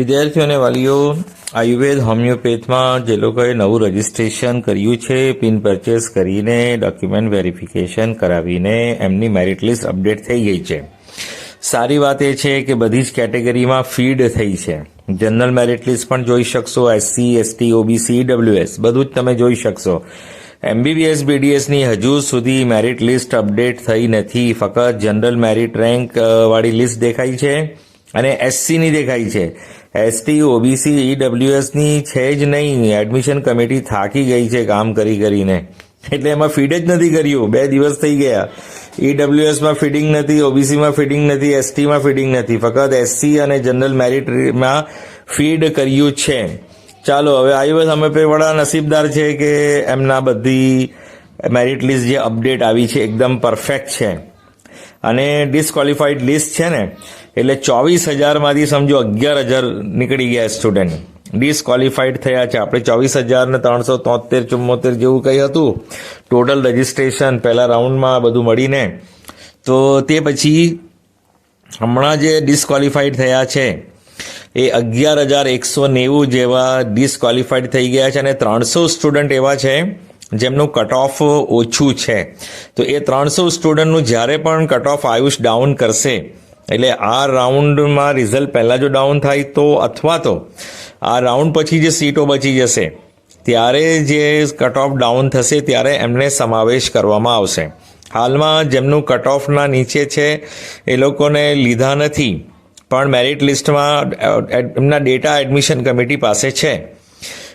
વિદ્યાર્થીઓ અને વાલીઓ, આયુર્વેદ, હોમિયોપેથમાં જે લોકોએ નવું રજીસ્ટ્રેશન કર્યું છે પિન પરચેસ કરીને ડોક્યુમેન્ટ વેરિફિકેશન કરાવીને એમની મેરિટ લિસ્ટ અપડેટ થઈ ગઈ છે. સારી વાત એ છે કે બધી જ કેટેગરીમાં ફીડ થઈ છે. જનરલ મેરિટ લિસ્ટ પણ જોઈ શકશો એસસી એસટી ઓબીસી ડબલ્યુએસ બધું જ તમે જોઈ શકશો. એમબીબીએસ બીડીએસની હજુ સુધી મેરિટ લિસ્ટ અપડેટ થઈ નથી. ફક્ત જનરલ મેરિટ રેન્ક વાળી લિસ્ટ દેખાઈ છે. અને એસસીની દેખાઈ છે. એસટી ઓબીસી ઈડબ્લ્યુએસની છે જ નહીં. એડમિશન કમિટી થાકી ગઈ છે કામ કરી કરીને. એટલે એમાં ફીડ જ નથી કર્યું. બે દિવસ થઈ ગયા. ઈડબ્લ્યુએસમાં ફીડિંગ નથી ઓબીસીમાં ફીડિંગ નથી એસટીમાં ફીડિંગ નથી. ફક્ત એસસી અને જનરલ મેરિટમાં ફીડ કર્યું છે. ચાલો, હવે આઈઓએસ અમે પે વડા નસીબદાર છે કે એમના બધી મેરિટ લિસ્ટ જે અપડેટ આવી છે, એકદમ પરફેક્ટ છે. અને ડિસ્કવોલિફાઈડ લિસ્ટ છે ને, એટલે ચોવીસ હજારમાંથી સમજો અગિયાર હજાર નીકળી ગયા સ્ટુડન્ટ ડિસ્કવોલિફાઈડ થયા છે. આપણે ચોવીસ હજાર ને ત્રણસો તોતેર, ચુમ્મોતેર જેવું કંઈ હતું. ટોટલ રજિસ્ટ્રેશન પહેલા રાઉન્ડમાં બધું મળીને. તો તે પછી હમણાં જે ડિસ્કવોલિફાઈડ થયા છે, એ અગિયાર હજાર એકસો નેવું જેવા ડિસ્કવોલિફાઈડ થઈ ગયા છે અને ત્રણસો સ્ટુડન્ટ એવા છે જેમનું કટ ઓફ ઓછું છે. તો એ ત્રણસો સ્ટુડન્ટનું જ્યારે પણ કટ ઓફ આયુષ ડાઉન કરશે, એટલે આ રાઉન્ડમાં રિઝલ્ટ પહેલાં જો ડાઉન થાય તો અથવા તો આ રાઉન્ડ પછી જે સીટો બચી જશે, ત્યારે જે કટ ઓફ ડાઉન થશે ત્યારે એમને સમાવેશ કરવામાં આવશે. હાલમાં જેમનું કટ ઓફના નીચે છે, એ લોકોને લીધા નથી, પણ મેરિટ લિસ્ટમાં એમના ડેટા એડમિશન કમિટી પાસે છે.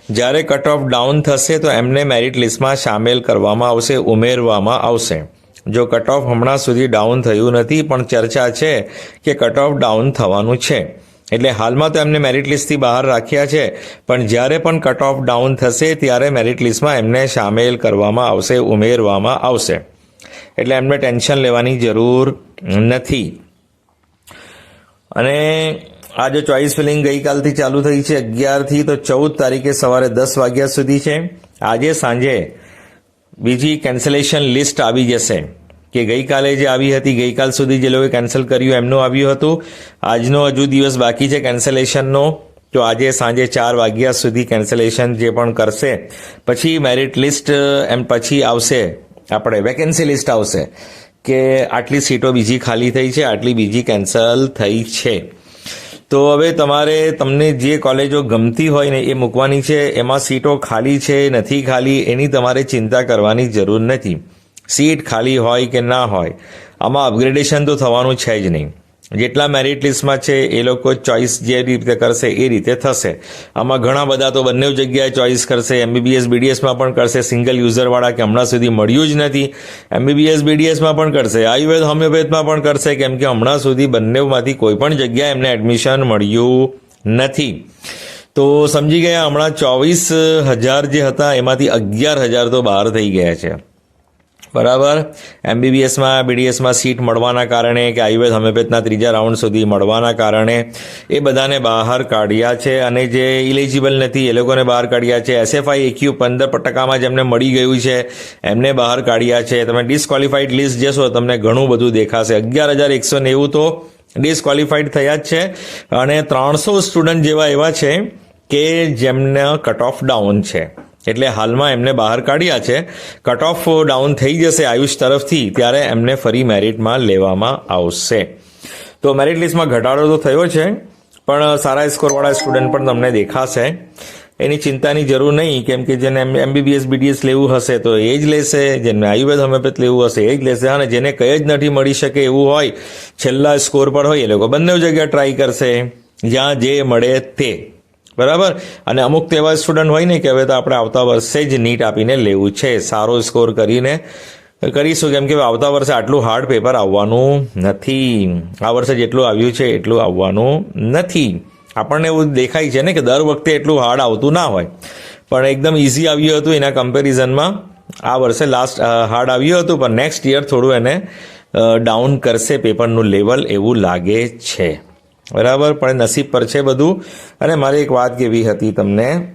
જ્યારે કટ ઓફ ડાઉન થશે તો એમને મેરિટ લિસ્ટમાં સામેલ કરવામાં આવશે, ઉમેરવામાં આવશે. જો કટ ઓફ હમણાં સુધી ડાઉન થયું નથી, પણ ચર્ચા છે કે કટ ઓફ ડાઉન થવાનું છે. એટલે હાલમાં તો એમને મેરિટ લિસ્ટથી બહાર રાખ્યા છે, પણ જ્યારે પણ કટ ઓફ ડાઉન થશે, ત્યારે મેરિટ લિસ્ટમાં એમને સામેલ કરવામાં આવશે, ઉમેરવામાં આવશે. એટલે એમને ટેન્શન લેવાની જરૂર નથી. અને આ ચોઇસ ફિલિંગ ગઈકાલથી ચાલુ થઈ છે. અગિયારથી તો ચૌદ તારીખે સવારે દસ વાગ્યા સુધી છે. આજે સાંજે બીજી કેન્સલેશન લિસ્ટ આવી જશે. કે ગઈકાલે જે આવી હતી, ગઈકાલ સુધી જે લોકોએ કેન્સલ કર્યું, એમનું આવ્યું હતું. આજનો હજુ દિવસ બાકી છે કેન્સલેશનનો તો આજે સાંજે ચાર વાગ્યા સુધી કેન્સલેશન જે પણ કરશે. પછી મેરિટ લિસ્ટ એમ પછી આવશે આપણે. વેકેન્સી લિસ્ટ આવશે કે આટલી સીટો બીજી ખાલી થઈ છે, આટલી બીજી કેન્સલ થઈ છે. તો હવે તમારે તમને જે કોલેજો ગમતી હોય ને એ મૂકવાની છે, એમાં સીટો ખાલી છે, નથી ખાલી, એની તમારે ચિંતા કરવાની જરૂર નથી. સીટ ખાલી હોય કે ના હોય, આમાં અપગ્રેડેશન તો થવાનું છે જ નહીં. જેટલા મેરિટ લિસ્ટમાં છે, એ લોકો ચોઇસ જે રીતે કરશે, એ રીતે થશે. આમાં ઘણા બધા તો બંને જગ્યાએ ચોઇસ કરશે. એમબીબીએસ બીડીએસમાં પણ કરશે. સિંગલ યુઝરવાળા કે હમણાં સુધી મળ્યું જ નથી એમબીબીએસ બીડીએસમાં પણ કરશે. આયુર્વેદ હોમિયોપેથમાં પણ કરશે, કેમ કે હમણાં સુધી બંનેમાંથી કોઈ પણ જગ્યાએ એમને એડમિશન મળ્યું નથી. તો સમજી ગયા, હમણાં ચોવીસ હજાર જે હતા, એમાંથી અગિયાર હજાર તો બહાર થઈ ગયા છે. બરાબર. એમબીબીએસમાં, બીડીએસમાં સીટ મળવાના કારણે કે આયુર્વેદ હોમિયોપેથના ત્રીજા રાઉન્ડ સુધી મળવાના કારણે એ બધાને બહાર કાઢ્યા છે અને જે ઇલિજિબલ નથી, એ લોકોને બહાર કાઢ્યા છે. એસએફઆઈ એક્યુ પંદર ટકામાં જેમને મળી ગયું છે, એમને બહાર કાઢ્યા છે. તમે ડિસ્કવોલિફાઈડ લિસ્ટ જશો તમને ઘણું બધું દેખાશે. અગિયાર હજાર એકસો નેવું તો ડિસ્કવોલિફાઈડ થયા જ છે અને ત્રણસો સ્ટુડન્ટ જેવા એવા છે કે જેમને કટ ઓફ ડાઉન છે. એટલે હાલમાં એમને બહાર કાઢ્યા છે. કટ ઓફ ડાઉન થઈ જશે આયુષ તરફથી, ત્યારે એમને ફરી મેરિટમાં લેવામાં આવશે. તો મેરિટ લિસ્ટમાં ઘટાડો તો થયો છે, પણ સારા સ્કોરવાળા સ્ટુડન્ટ પણ તમને દેખાશે. એની ચિંતાની જરૂર નહીં, કેમ કે જેને એમબીબીએસ બીડીએસ લેવું હશે તો એ જ લેશે, જેને આયુર્વેદ હોમિયોપેથ લેવું હશે એ જ લેશે, અને જેને કંઈ જ નથી મળી શકે એવું હોય, છેલ્લા સ્કોર પર હોય, એ લોકો બંને જગ્યા ટ્રાય કરશે, જ્યાં જે મળે તે. બરાબર? અને અમુક તેવા સ્ટુડન્ટ હોય ને કે હવે તો આપણે આવતા વર્ષે જ નીટ આપીને લેવું છે. સારો સ્કોર કરીને કરીશું. કેમ કે આવતા વર્ષે આટલું હાર્ડ પેપર આવવાનું નથી. આ વર્ષે જેટલું આવ્યું છે એટલું આવવાનું નથી. આપણને એવું દેખાય છે ને કે દર વખતે એટલું હાર્ડ આવતું ના હોય. પણ એકદમ ઇઝી આવ્યું હતું એના કમ્પેરિઝનમાં આ વર્ષે લાસ્ટ હાર્ડ આવ્યું હતું, પણ નેક્સ્ટ યર થોડું એને ડાઉન કરશે પેપરનું લેવલ એવું લાગે છે. બરાબર? પણ નસીબ પર છે બધું. અને મારે એક વાત કહેવી હતી તમને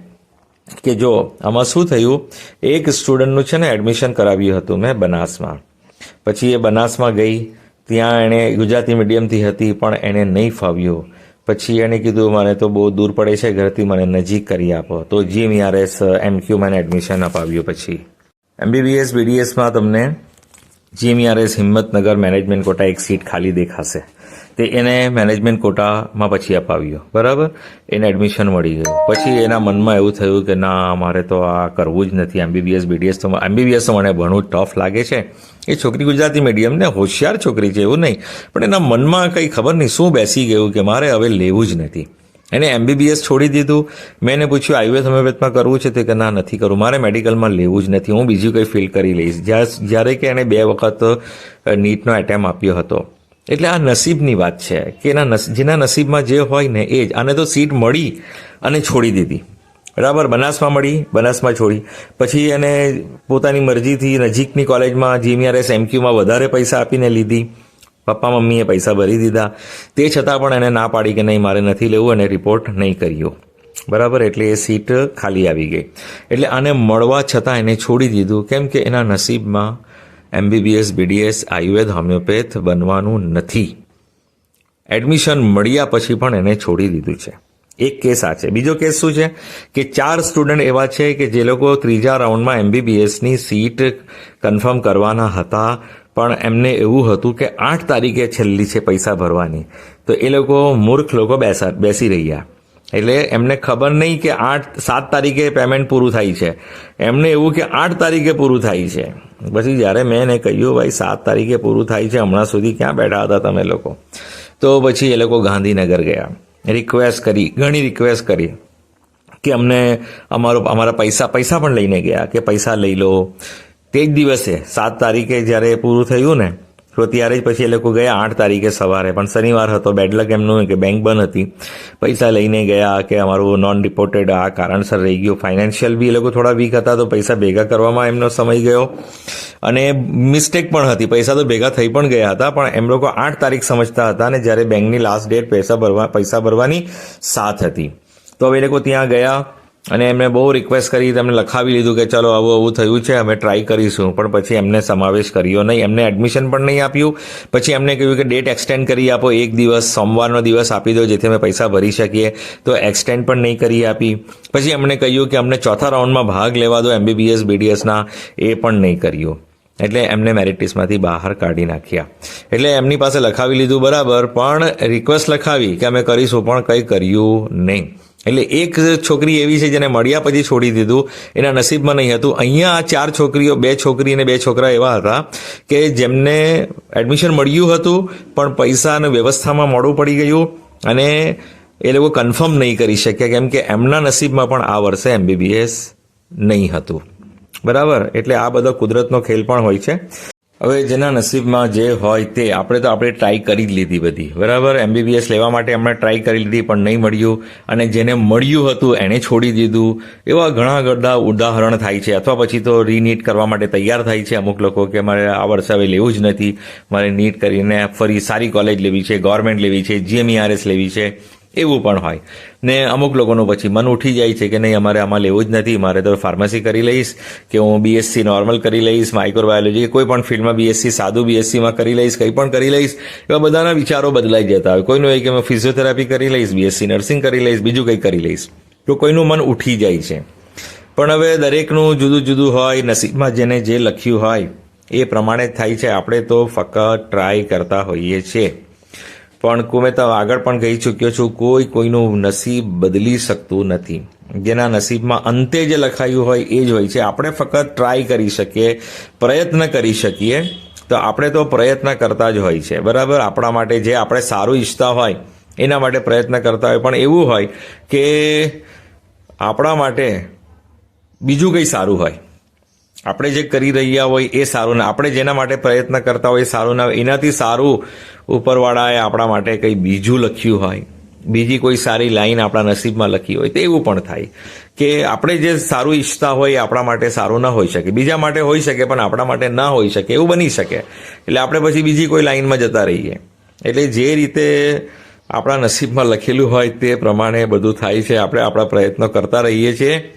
કે જો આમાં શું થયું? એક સ્ટુડન્ટનું છે ને એડમિશન કરાવ્યું હતું મેં બનાસમાં. પછી એ બનાસમાં ગઈ. ત્યાં એણે ગુજરાતી મીડિયમથી હતી, પણ એણે નહીં ફાવ્યું. પછી એણે કીધું, મને તો બહુ દૂર પડે છે ઘરથી, મને નજીક કરી આપો. તો જીએમઈઆરએસ એમક્યુ મને એડમિશન અપાવ્યું પછી. એમબીબીએસ, બીડીએસમાં તમને જીએમઈઆરએસ હિંમતનગર મેનેજમેન્ટ કોટા એક સીટ ખાલી દેખાશે. તે એને મેનેજમેન્ટ કોટામાં પછી અપાવ્યો. બરાબર? એને એડમિશન મળી ગયું. પછી એના મનમાં એવું થયું કે ના, મારે તો આ કરવું જ નથી. એમબીબીએસ બીડીએસ તો એમબીબીએસ તો મને ભણવું ટફ લાગે છે. એ છોકરી ગુજરાતી મીડિયમ ને હોશિયાર છોકરી છે એવું નહીં. પણ એના મનમાં કંઈ ખબર નહીં શું બેસી ગયું કે મારે હવે લેવું જ નથી. એને એમબીબીએસ છોડી દીધું. મેં એને પૂછ્યું, આયુર્વેદ, હોમિયોપેથમાં કરવું છે? તે કે, ના, નથી કરવું મારે મેડિકલમાં લેવું જ નથી. હું બીજું કંઈ ફિલ કરી લઈશ. જ્યાં, જ્યારે કે એણે બે વખત નીટનો એટેમ્પ આપ્યો હતો. એટલે આ નસીબની વાત છે કે એના જેના નસીબમાં જે હોય ને એ જ. આને તો સીટ મળી અને છોડી દીધી. બરાબર? બનાસમાં મળી, બનાસમાં છોડી. પછી એને પોતાની મરજીથી નજીકની કોલેજમાં જીમીઆરએસ એમક્યુમાં વધારે પૈસા આપીને લીધી. પપ્પા, મમ્મીએ પૈસા ભરી દીધા. તે છતાં પણ એને ના પાડી કે નહીં, મારે નથી લેવું અને રિપોર્ટ નહીં કર્યો. બરાબર? એટલે એ સીટ ખાલી આવી ગઈ. એટલે આને મળવા છતાં એને છોડી દીધું. કેમ કે એના નસીબમાં એમબીબીએસ બીડીએસ આયુર્વેદ, હોમિયોપેથ બનવાનું નથી. એડમિશન મળ્યા પછી પણ એને છોડી દીધું છે. એક કેસ આ છે. બીજો કેસ શું છે? કે ચાર સ્ટુડન્ટ એવા છે કે જે લોકો ત્રીજા રાઉન્ડમાં એમબીબીએસની સીટ કન્ફર્મ કરવાના હતા, પણ એમને એવું હતું કે આઠ તારીખે છેલ્લી છે પૈસા ભરવાની. તો એ લોકો મૂર્ખ લોકો બેસા, બેસી રહ્યા. એટલે એમને ખબર નહીં કે આઠ, સાત તારીખે પેમેન્ટ પૂરું થાય છે. એમને એવું કે આઠ તારીખે પૂરું થાય છે. પછી જ્યારે મેં એને કહ્યું, ભાઈ, સાત તારીખે પૂરું થાય છે, હમણાં સુધી ક્યાં બેઠા હતા તમે લોકો? તો પછી એ લોકો ગાંધીનગર ગયા. રિક્વેસ્ટ કરી, ઘણી રિક્વેસ્ટ કરી કે અમને અમારો, અમારા પૈસા પૈસા પણ લઈને ગયા કે પૈસા લઈ લો. તે જ દિવસે, સાત તારીખે જ્યારે પૂરું થયું ને તો ત્યારે જ પછી એ લોકો ગયા આઠ તારીખે સવારે. પણ શનિવાર હતો બેડલક એમનું કે બેંક બંધ હતી. પૈસા લઈને ગયા કે અમારું નોન રિપોર્ટેડ આ કારણસર રહી ગયું. ફાઇનાન્શિયલ બી એ લોકો થોડા વીક હતા તો પૈસા ભેગા કરવામાં એમનો સમય ગયો. અને મિસ્ટેક પણ હતી. પૈસા તો ભેગા થઈ પણ ગયા હતા, પણ એમ લોકો આઠ તારીખ સમજતા હતા અને જ્યારે બેંકની લાસ્ટ ડેટ પૈસા ભરવા, પૈસા ભરવાની સાત હતી. તો હવે એ લોકો ત્યાં ગયા. અને એમને બહુ રિક્વેસ્ટ કરી તેમને લખાવી લીધું કે ચલો આવું આવું થયું છે, અમે ટ્રાય કરીશું. પણ પછી એમને સમાવેશ કર્યો નહીં. એમને એડમિશન પણ નહીં આપ્યું. પછી એમને કહ્યું કે ડેટ એક્સટેન્ડ કરી આપો, એક દિવસ, સોમવારનો દિવસ આપી દો, જેથી અમે પૈસા ભરી શકીએ. તો એક્સટેન્ડ પણ નહીં કરી આપી. પછી એમણે કહ્યું કે અમને ચોથા રાઉન્ડમાં ભાગ લેવા દો એમબીબીએસ બીડીએસના એ પણ નહીં કર્યું. એટલે એમને મેરિટ બહાર કાઢી નાખ્યા. એટલે એમની પાસે લખાવી લીધું બરાબર, પણ રિક્વેસ્ટ લખાવી કે અમે કરીશું, પણ કંઈ કર્યું નહીં. એટલે એક છોકરી એવી છે જેને મળ્યા પછી છોડી દીધું. એના નસીબમાં નહીં હતું. અહીંયા આ ચાર છોકરીઓ, બે છોકરી અને બે છોકરા એવા હતા કે જેમને એડમિશન મળ્યું હતું, પણ પૈસા અને વ્યવસ્થામાં મોડું પડી ગયું અને એ લોકો કન્ફર્મ નહીં કરી શક્યા, કેમ કે એમના નસીબમાં પણ આ વર્ષે એમબીબીએસ નહીં હતું. બરાબર? એટલે આ બધો કુદરતનો ખેલ પણ હોય છે. હવે જેના નસીબમાં જે હોય તે, આપણે તો આપણે ટ્રાય કરી જ લીધી બધી. બરાબર? એમબીબીએસ લેવા માટે એમણે ટ્રાય કરી લીધી, પણ નહીં મળ્યું. અને જેને મળ્યું હતું એણે છોડી દીધું. એવા ઘણા બધા ઉદાહરણ થાય છે. અથવા પછી તો રીનીટ કરવા માટે તૈયાર થાય છે અમુક લોકો કે મારે આ વર્ષે હવે લેવું જ નથી. મારે નીટ કરીને ફરી સારી કોલેજ લેવી છે ગવર્મેન્ટ લેવી છે જીએમઈઆરએસ લેવી છે. એવું પણ હોય. ને અમુક લોકોનું પછી મન ઉઠી જાય છે કે નહીં, અમારે આમાં લેવું જ નથી. મારે તો ફાર્મસી કરી લઈશ કે હું બીએસસી નોર્મલ કરી લઈશ માઇક્રોબાયોલોજી કોઈ પણ ફિલ્ડમાં બીએસસી સાદું બીએસસીમાં કરી લઈશ, કંઈ પણ કરી લઈશ, એવા બધાના વિચારો બદલાઈ જતા હોય. કોઈનું હોય કે હું ફિઝિયોથેરાપી કરી લઈશ બીએસસી નર્સિંગ કરી લઈશ, બીજું કંઈ કરી લઈશ. તો કોઈનું મન ઉઠી જાય છે. પણ હવે દરેકનું જુદું જુદું હોય, નસીબમાં જેને જે લખ્યું હોય, એ પ્રમાણે થાય છે. આપણે તો ફક્ત ટ્રાય કરતા હોઈએ છીએ. પણ કુમે તો આગળ પણ કહી ચૂક્યો છું, કોઈ કોઈનું નસીબ બદલી શકતું નથી. જેના નસીબમાં અંતે જે લખાયું હોય એ જ હોય છે. આપણે ફક્ત ટ્રાય કરી શકીએ, પ્રયત્ન કરી શકીએ, તો આપણે તો પ્રયત્ન કરતા જ હોય છે. બરાબર? આપણા માટે જે આપણે સારું ઈચ્છતા હોય, એના માટે પ્રયત્ન કરતા હોય. પણ એવું હોય કે આપણા માટે બીજું કંઈ સારું હોય. આપણે જે કરી રહ્યા હોય એ સારું ને આપણે જેના માટે પ્રયત્ન કરતા હોય એ સારું ના એનાથી સારું ઉપરવાળાએ આપણા માટે કંઈ બીજું લખ્યું હોય, બીજી કોઈ સારી લાઈન આપણા નસીબમાં લખી હોય તેવું પણ થાય કે આપણે જે સારું ઈચ્છતા હોય એ આપણા માટે સારું ના હોઈ શકે. બીજા માટે હોઈ શકે પણ આપણા માટે ના હોઈ શકે. એવું બની શકે. એટલે આપણે પછી બીજી કોઈ લાઈનમાં જતા રહીએ. એટલે જે રીતે આપણા નસીબમાં લખેલું હોય તે પ્રમાણે બધું થાય છે. આપણે આપણા પ્રયત્નો કરતા રહીએ છીએ.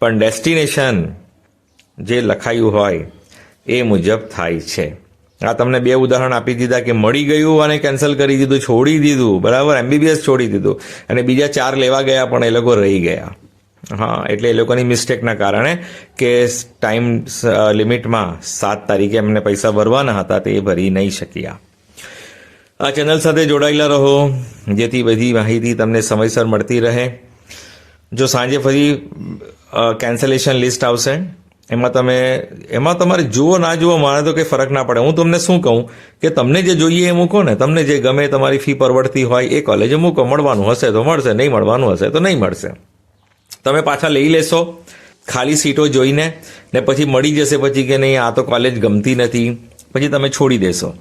પણ ડેસ્ટિનેશન જે લખાયું હોય એ મુજબ થાય છે. આ તમને બે ઉદાહરણ આપી દીધા કે મળી ગયું અને કેન્સલ કરી દીધું, છોડી દીધું. બરાબર? એમબીબીએસ છોડી દીધું. અને બીજા ચાર લેવા ગયા, પણ એ લોકો રહી ગયા. હા, એટલે એ લોકોની મિસ્ટેકના કારણે કે ટાઈમ લિમિટમાં સાત તારીખે એમને પૈસા ભરવાના હતા, તે ભરી નહીં શક્યા. આ ચેનલ સાથે જોડાયેલા રહો, જેથી બધી માહિતી તમને સમયસર મળતી રહે. જો સાંજે ફરી કેન્સલેશન લિસ્ટ આવશે એમાં તમે, એમાં તમારે જુઓ ના જુઓ મારે તો કંઈ ફરક ના પડે. હું તમને શું કહું? કે તમને જે જોઈએ એ મૂકો ને, તમને જે ગમે તમારી ફી પરવડતી હોય એ કોલેજે મૂકો. મળવાનું હશે તો મળશે, નહીં મળવાનું હશે તો નહીં મળશે. તમે પાછા લઈ લેશો, ખાલી સીટો જોઈને, ને પછી મળી જશે પછી કે નહીં, આ તો કોલેજ ગમતી નથી, પછી તમે છોડી દેશો.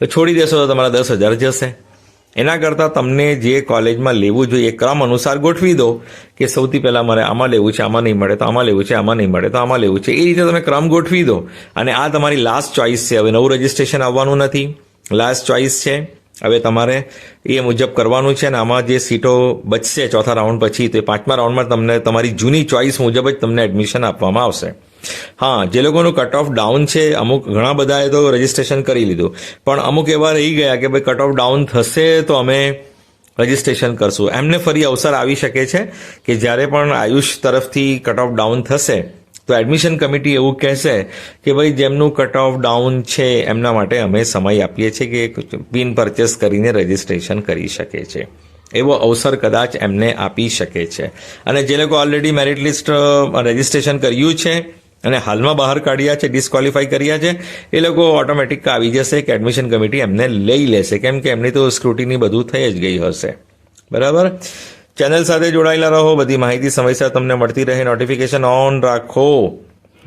તો છોડી દેશો તો તમારા દસ હજાર જશે. એના કરતાં તમને જે કોલેજમાં લેવું જોઈએ ક્રમ અનુસાર ગોઠવી દો કે સૌથી પહેલાં મારે આમાં લેવું છે, આમાં નહીં મળે તો આમાં લેવું છે, આમાં નહીં મળે તો આમાં લેવું છે. એ રીતે તમે ક્રમ ગોઠવી દો. અને આ તમારી લાસ્ટ ચોઇસ છે. હવે નવું રજિસ્ટ્રેશન આવવાનું નથી. લાસ્ટ ચોઇસ છે. હવે તમારે એ મુજબ કરવાનું છે અને આમાં જે સીટો બચશે ચોથા રાઉન્ડ પછી, તો એ પાંચમા રાઉન્ડમાં તમને તમારી જૂની ચોઇસ મુજબ જ તમને એડમિશન આપવામાં આવશે. હા, જે લોકોનું કટ ઓફ ડાઉન છે, અમુક ઘણા બધાએ તો રજીસ્ટ્રેશન કરી લીધું. પણ અમુક એવા રહી ગયા કે ભાઈ કટ ઓફ ડાઉન થશે તો અમે રજીસ્ટ્રેશન કરશું. એમને ફરી અવસર આવી શકે છે કે જ્યારે પણ આયુષ તરફથી કટ ઓફ ડાઉન થશે, તો એડમિશન કમિટી એવું કહેશે કે ભાઈ જેમનું કટ ઓફ ડાઉન છે, એમના માટે અમે સમય આપીએ છીએ કે પિન પરચેસ કરીને રજીસ્ટ્રેશન કરી શકે છે. એવો અવસર કદાચ એમને આપી શકે છે. અને જે લોકો ઓલરેડી મેરિટ લિસ્ટ રજિસ્ટ્રેશન કર્યું છે અને હાલમાં બહાર કાઢ્યા છે ડિસ્કવોલિફાઈ કર્યા છે. એ લોકો ઓટોમેટિક આવી જશે કે એડમિશન કમિટી એમને લઈ લેશે. કેમ કે એમની તો સ્ક્રુટીની બધું થઈ જ ગઈ હશે. બરાબર? ચેનલ સાથે જોડાયેલા રહો. બધી માહિતી સમયસર તમને મળતી રહે. નોટિફિકેશન ઓન રાખો.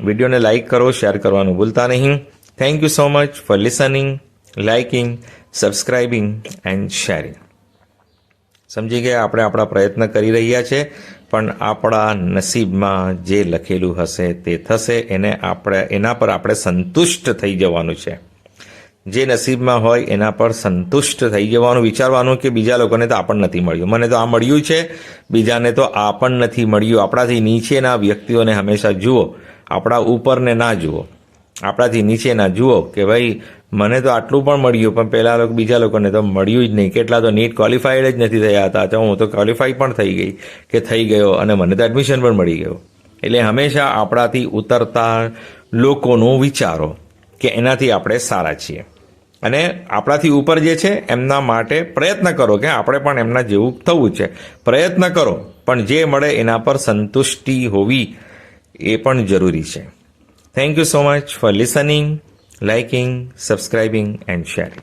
વિડીયોને લાઇક કરો શેર કરવાનું ભૂલતા નહીં. Thank you so much for listening liking subscribing and sharing સમજી ગયા? આપણે આપણા પ્રયત્ન કરી રહ્યા છે. પણ આપણા નસીબમાં જે લખેલું હશે તે થશે. એને આપણે, એના પર આપણે સંતુષ્ટ થઈ જવાનું છે. જે નસીબમાં હોય એના પર સંતુષ્ટ થઈ જવાનું, વિચારવાનું કે બીજા લોકોને તો આ પણ નથી મળ્યું. મને તો આ મળ્યું છે, બીજાને તો આ પણ નથી મળ્યું. આપણાથી નીચેના વ્યક્તિઓને હંમેશા જુઓ. આપણા ઉપરને ના જુઓ. આપણાથી નીચેના જુઓ કે ભાઈ મને તો આટલું પણ મળ્યું, પણ પહેલાં લોકો, બીજા લોકોને તો મળ્યું જ નહીં. કેટલા તો નીટ ક્વોલિફાઈડ જ નથી થયા હતા. તો હું તો ક્વોલિફાઈ પણ થઈ ગઈ કે થઈ ગયો અને મને તો એડમિશન પણ મળી ગયું. એટલે હંમેશા આપણાથી ઉતરતા લોકોનું વિચારો કે એનાથી આપણે સારા છીએ. અને આપણાથી ઉપર જે છે, એમના માટે પ્રયત્ન કરો કે આપણે પણ એમના જેવું થવું છે. પ્રયત્ન કરો, પણ જે મળે એના પર સંતુષ્ટિ હોવી એ પણ જરૂરી છે. Thank you so much for listening liking, subscribing, and sharing.